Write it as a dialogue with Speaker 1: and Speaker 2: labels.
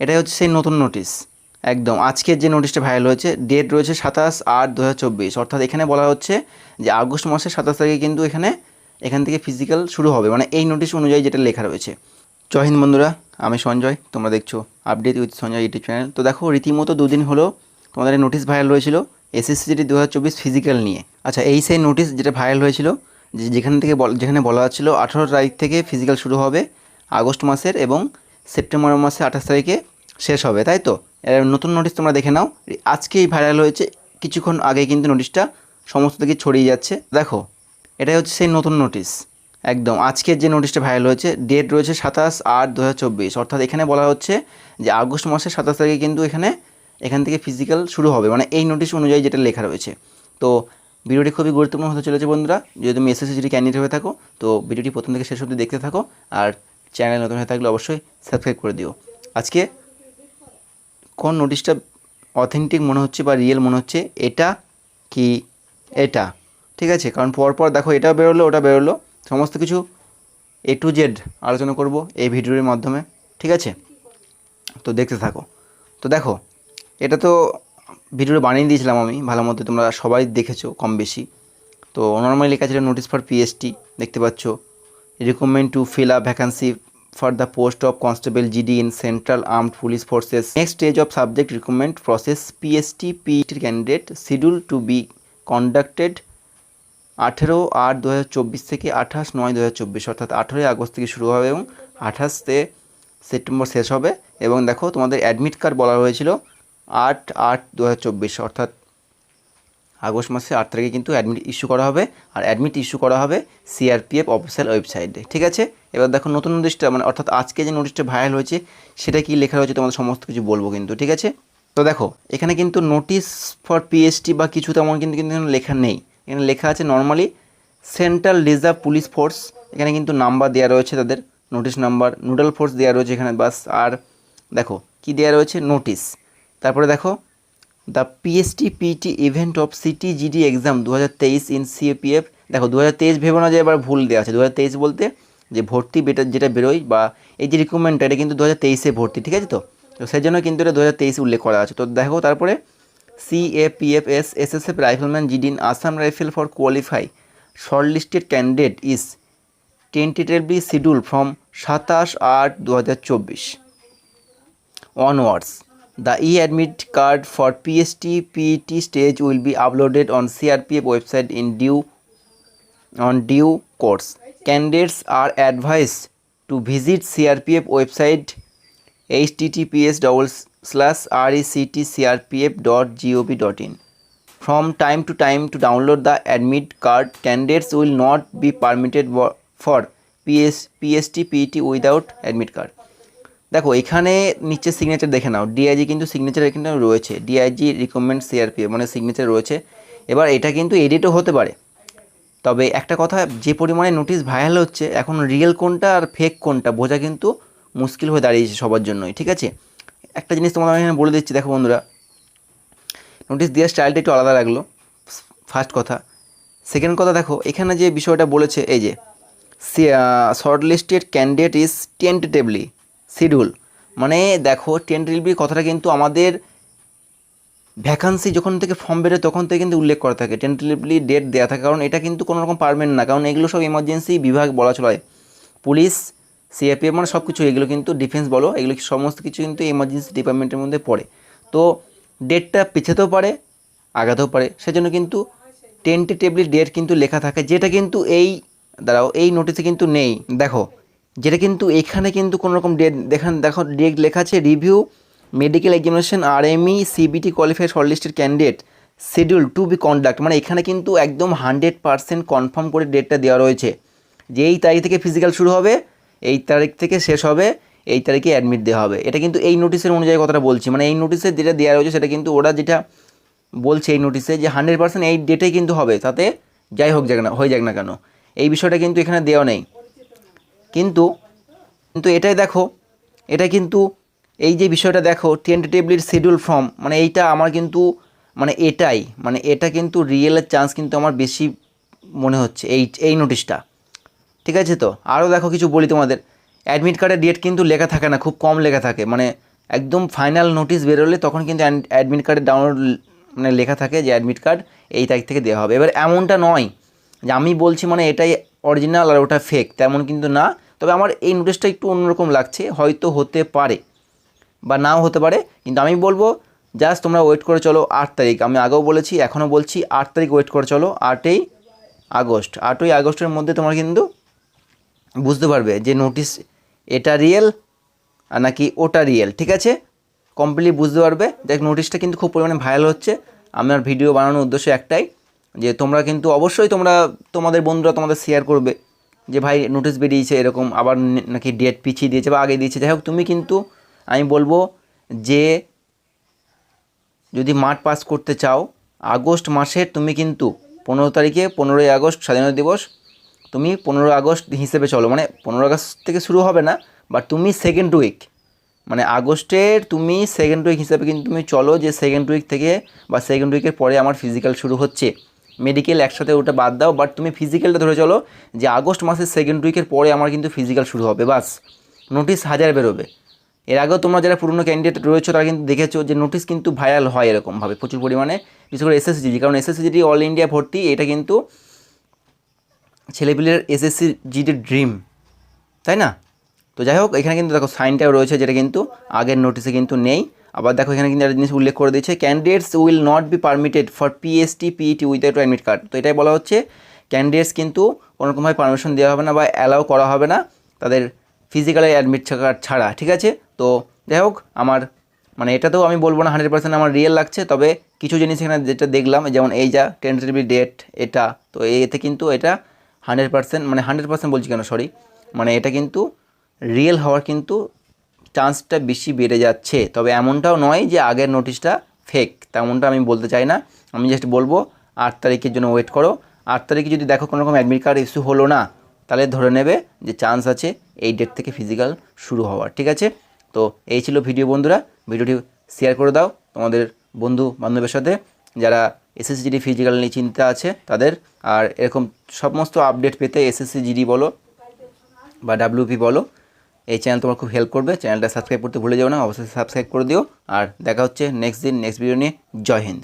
Speaker 1: এটাই হচ্ছে সেই নতুন নোটিশ একদম। আজকের যে নোটিশটা ভাইরাল হয়েছে ডেট রয়েছে সাতাশ আট দু অর্থাৎ এখানে বলা হচ্ছে যে আগস্ট মাসের সাতাশ তারিখে কিন্তু এখানে, এখান থেকে ফিজিক্যাল শুরু হবে। মানে এই নোটিশ অনুযায়ী যেটা লেখা রয়েছে। জয় হিন্দ বন্ধুরা, আমি সঞ্জয়, তোমরা দেখছ update with Sanjay YouTube channel তো দেখো, রীতিমতো দুদিন হলো তোমাদের নোটিশ ভাইরাল হয়েছিল এসএসসি জিডি দু ফিজিক্যাল নিয়ে। আচ্ছা এই সেই নোটিশ যেটা ভাইরাল হয়েছিল, যে যেখান থেকে যেখানে বলা হচ্ছিল আঠারো তারিখ থেকে ফিজিক্যাল শুরু হবে আগস্ট মাসের এবং সেপ্টেম্বর মাসে আঠাশ তারিখে শেষ হবে, তাই তো? নতুন নোটিশ তোমরা দেখে নাও। আজকেই ভাইরাল হয়েছে, কিছুক্ষণ আগে কিন্তু নোটিশটা সমস্ত দিকে ছড়িয়ে যাচ্ছে। দেখো, এটাই হচ্ছে সেই নতুন নোটিশ একদম, আজকের যে নোটিশটা ভাইরাল হয়েছে ডেট রয়েছে সাতাশ আট দু অর্থাৎ এখানে বলা হচ্ছে যে আগস্ট মাসের সাতাশ তারিখে কিন্তু এখানে, এখান থেকে ফিজিক্যাল শুরু হবে। মানে এই নোটিশ অনুযায়ী যেটা লেখা রয়েছে। তো ভিডিওটি খুবই গুরুত্বপূর্ণ হতে চলেছে বন্ধুরা। যদি তুমি এসএসসি জিডি ক্যান্ডিডেট হয়ে থাকো, তো ভিডিওটি প্রথম থেকে শেষ অবধি দেখতে থাকো। আর চ্যানেল নতুন হয়ে থাকলে অবশ্যই সাবস্ক্রাইব করে দিও। আজকে কোন নোটিশটা অথেন্টিক মনে হচ্ছে বা রিয়েল মনে হচ্ছে, এটা কি? এটা, ঠিক আছে? কারণ পরপর দেখো এটা বেরোলো ওটা বেরোলো। সমস্ত কিছু এ টু জেড আলোচনা করব এই ভিডিওর মাধ্যমে, ঠিক আছে? তো দেখতে থাকো। তো দেখো, এটা তো ভিডিওটা বানিয়ে দিয়েছিলাম আমি, ভালো মতো তোমরা সবাই দেখেছ কম বেশি। তো নর্মালি লেখা ছিল নোটিস ফর পিএসটি দেখতে পাচ্ছ। Recommend to fill up vacancy for the post of constable GD in central armed police forces next stage of subject recommend process PST পিইটির candidate schedule to be conducted আঠেরো আট দু থেকে আঠাশ নয় দু অর্থাৎ আঠেরোই আগস্ট থেকে শুরু হবে এবং আঠাশতে সেপ্টেম্বর শেষ হবে। এবং দেখো তোমাদের অ্যাডমিট কার্ড বলা হয়েছিল আট আট দু অর্থাৎ আগস্ট মাসে আট তারিখে কিন্তু অ্যাডমিট ইস্যু করা হবে। আর অ্যাডমিট ইস্যু করা হবে সিআরপিএফ অফিসিয়াল ওয়েবসাইটে ঠিক আছে? এবার দেখো নতুন নোটিশটা মানে অর্থাৎ আজকে যে নোটিশটা ভাইরাল হয়েছে, সেটা কি লেখা রয়েছে তোমাদের সমস্ত কিছু বলব কিন্তু, ঠিক আছে? তো দেখো, এখানে কিন্তু নোটিশ ফর পিএসটি বা কিছু তেমন কিন্তু কিন্তু লেখা নেই। এখানে লেখা আছে normally central reserve police force এখানে কিন্তু নাম্বার দেওয়া রয়েছে তাদের নোটিশ নাম্বার নুডাল ফোর্স দেওয়া রয়েছে এখানে, বাস। আর দেখো, কি দেওয়া রয়েছে? নোটিশ তারপরে দেখো the PST PT event of CT GD exam দু হাজার তেইশ ইন সিএপিএফ দেখো দু হাজার তেইশ ভেবো না যে এবার ভুল দেওয়া আছে। দু হাজার তেইশ বলতে যে ভর্তি বেটার যেটা বেরোয় বা এই যে রিক্রুটমেন্টটা এটা কিন্তু দু হাজার তেইশে ভর্তি, ঠিক আছে তো? তো সেই জন্য কিন্তু এটা দু হাজার তেইশে উল্লেখ করা আছে। তো দেখো, তারপরে CAPFs SSF rifleman GD in Assam rifle for qualify shortlisted candidate is tentatively schedule from সাতাশ আট দু হাজার চব্বিশ। Onwards. The e-admit card for PST PET stage will be uploaded on CRPF website in due on due course. Candidates are advised to visit CRPF website https slash rectcrpf.gov.in. From time to time to download the admit card, candidates will not be permitted for PS, PST PET without admit card. দেখো, এখানে নিচে signature দেখে নাও। DIG কিন্তু signature এখানে রয়েছে। DIG recommend CRPF মানে signature রয়েছে। এবার এটা কিন্তু এডিটও হতে পারে। তবে একটা কথা, যে পরিমাণে নোটিশ ভাইরাল হচ্ছে, এখন রিয়েল কোনটা আর ফেক কোনটা বোঝা কিন্তু মুশকিল হয়ে দাঁড়িয়েছে সবার জন্যই, ঠিক আছে? একটা জিনিস তোমাদের এখানে বলে দিচ্ছি, দেখো বন্ধুরা। নোটিশ দেওয়ার স্টাইলটা একটু আলাদা লাগল ফার্স্ট কথা। সেকেন্ড কথা, দেখো, এখানে যে বিষয়টা বলেছে, এই যে short listed candidate is tentatively schedule. মানে দেখো টেন্টেটিভলি কথাটা কিন্তু আমাদের ভ্যাকান্সি যখন থেকে ফর্ম বেরোয় তখন থেকে কিন্তু উল্লেখ করা থাকে। টেন্টেটিভলি ডেট দেওয়া থাকে, কারণ এটা কিন্তু কোনো রকম পারমেন্ট না, কারণ এগুলো সব ইমার্জেন্সি বিভাগ বলা চলে। পুলিশ সিএপিএফ মানে সব কিছু এগুলো কিন্তু ডিফেন্স বলো, এগুলো সমস্ত কিছু কিন্তু এমার্জেন্সি ডিপার্টমেন্টের মধ্যে পড়ে। তো ডেটটা পিছাতেও পারে, আগাতেও পারে। সেজন্য কিন্তু টেন্টেটিভলি ডেট কিন্তু লেখা থাকে, যেটা কিন্তু এই, দাঁড়াও, এই নোটিসে কিন্তু নেই। দেখো যেটা কিন্তু এখানে কিন্তু কোনো রকম ডেট দেখান, দেখো ডেট লেখা আছে review medical examination R ME CBT qualified shortlisted candidate schedule to be conduct মানে এখানে কিন্তু একদম হান্ড্রেড পারসেন্ট কনফার্ম করে ডেটটা দেওয়া রয়েছে। যে এই তারিখ থেকে ফিজিক্যাল শুরু হবে, এই তারিখ থেকে শেষ হবে, এই তারিখে অ্যাডমিট দেওয়া হবে। এটা কিন্তু এই নোটিশের অনুযায়ী কথাটা বলছি মানে এই নোটিশে যেটা দেওয়া রয়েছে, সেটা কিন্তু ওরা যেটা বলছে এই নোটিশে যে হান্ড্রেড পার্সেন্ট এই ডেটেই কিন্তু হবে, তাতে যাই হোক যাক না, হয়ে যাক না কেন। এই বিষয়টা কিন্তু এখানে দেওয়া নেই। কিন্তু কিন্তু এটাই দেখো, এটা কিন্তু এই যে বিষয়টা দেখো টেন্টেটিভলির শিডিউল ফর্ম মানে এইটা আমার কিন্তু মানে এটাই মানে এটা কিন্তু রিয়েলের চান্স কিন্তু আমার বেশি মনে হচ্ছে, এই এই নোটিশটা ঠিক আছে তো? আরও দেখো কিছু বলি তোমাদের। অ্যাডমিট কার্ডের ডেট কিন্তু লেখা থাকে না, খুব কম লেখা থাকে। মানে একদম ফাইনাল নোটিশ বেরোলে তখন কিন্তু অ্যাডমিট কার্ডে ডাউনলোড মানে লেখা থাকে যে অ্যাডমিট কার্ড এই তারিখ থেকে দেওয়া হবে। এবার এমনটা নয় যে আমি বলছি মানে এটাই অরিজিনাল আর ওটা ফেক তেমন কিন্তু না। তবে আমার এই নোটিশটা একটু অন্যরকম লাগছে, হয়তো হতে পারে বা নাও হতে পারে, কিন্তু আমি বলব জাস্ট তোমরা ওয়েট করে চলো আট তারিখ। আমি আগেও বলেছি, এখনও বলছি আট তারিখ ওয়েট করে চলো, আটই আগস্ট। আটই আগস্টের মধ্যে তোমরা কিন্তু বুঝতে পারবে যে নোটিশ এটা রিয়েল আর নাকি ওটা রিয়েল ঠিক আছে? কমপ্লিটলি বুঝতে পারবে। দেখ নোটিশটা কিন্তু খুব পরিমাণে ভাইরাল হচ্ছে। আমার ভিডিও বানানোর উদ্দেশ্য একটাই যে তোমরা কিন্তু অবশ্যই তোমরা তোমাদের বন্ধুরা তোমাদের শেয়ার করবে যে ভাই নোটিশ বেরিয়েছে এরকম, আবার নাকি ডেট পিছিয়ে দিয়েছে বা আগে দিয়েছে। যাই হোক, তুমি কিন্তু, আমি বলব যে যদি মাঠ পাস করতে চাও, আগস্ট মাসের তুমি কিন্তু পনেরো তারিখে পনেরোই আগস্ট স্বাধীনতা দিবস, তুমি পনেরো আগস্ট হিসেবে চলো। মানে পনেরো আগস্ট থেকে শুরু হবে না বাট তুমি সেকেন্ড উইক মানে আগস্টের তুমি সেকেন্ড উইক হিসাবে কিন্তু তুমি চলো যে সেকেন্ড উইক থেকে বা সেকেন্ড উইকের পরে আমার ফিজিক্যাল শুরু হচ্ছে। মেডিকেল একসাথে ওটা বাদ দাও বাট তুমি ফিজিক্যালটা ধরে চলো যে আগস্ট মাসের সেকেন্ড উইকের পরে আমার কিন্তু ফিজিক্যাল শুরু হবে, বাস। নোটিশ হাজার বেরোবে। এর আগেও তোমরা যারা পুরনো ক্যান্ডিডেট রয়েছে, তারা কিন্তু দেখেছ যে নোটিশ কিন্তু ভাইরাল হয় এরকমভাবে, প্রচুর পরিমাণে, বিশেষ করে এসএসজিডি কারণ এসএসজিডি অল ইন্ডিয়া ভর্তি, এটা কিন্তু ছেলেপিলের এসএসসি জিডির ড্রিম তাই না? তো যাই হোক, এখানে কিন্তু দেখো সাইনটাও রয়েছে যেটা কিন্তু আগের নোটিশে কিন্তু নেই। আবার দেখো এখানে কিন্তু একটা জিনিস উল্লেখ করে দিয়েছে candidates will not be permitted for PST PET without admit card তো এটাই বলা হচ্ছে ক্যান্ডিডেটস কিন্তু কোনোরকমভাবে পারমিশন দেওয়া হবে না বা অ্যালাউ করা হবে না তাদের ফিজিক্যালি অ্যাডমিট কার্ড ছাড়া, ঠিক আছে? তো যাই হোক, আমার মানে এটাতেও আমি বলব না হান্ড্রেড পার্সেন্ট আমার রিয়েল লাগছে, তবে কিছু জিনিস এখানে যেটা দেখলাম, যেমন এই যা টেন্টেটিভ ডেট এটা, তো এতে কিন্তু এটা হান্ড্রেড পার্সেন্ট মানে হান্ড্রেড পার্সেন্ট বলছি কেন সরি মানে এটা কিন্তু রিয়েল হওয়ার কিন্তু চান্সটা বেশি বেড়ে যাচ্ছে। তবে এমনটাও নয় যে আগের নোটিশটা ফেক তেমনটা আমি বলতে চাই না। আমি জাস্ট বলব, আট তারিখের জন্য ওয়েট করো। আট তারিখে যদি দেখো কোনো রকম অ্যাডমিট কার্ড ইস্যু হলো না, তাহলে ধরে নেবে যে চান্স আছে এই ডেট থেকে ফিজিক্যাল শুরু হওয়ার, ঠিক আছে? তো এই ছিল ভিডিও বন্ধুরা। ভিডিওটি শেয়ার করে দাও তোমাদের বন্ধু বান্ধবের সাথে, যারা এসএসজিডি ফিজিক্যাল নিয়ে চিন্তা আছে, তাদের। আর এরকম সমস্ত আপডেট পেতে এসএসসি জিডি বলো বা ডাব্লিউপি বলো। এই চ্যানেল তোমার খুব হেল্প করবে। চ্যানেলটা সাবস্ক্রাইব করতে ভুলে যাও না, অবশ্যই সাবস্ক্রাইব করে দিও। আর দেখা হচ্ছে নেক্সট দিন নেক্সট ভিডিও নিয়ে। জয় হিন্দ।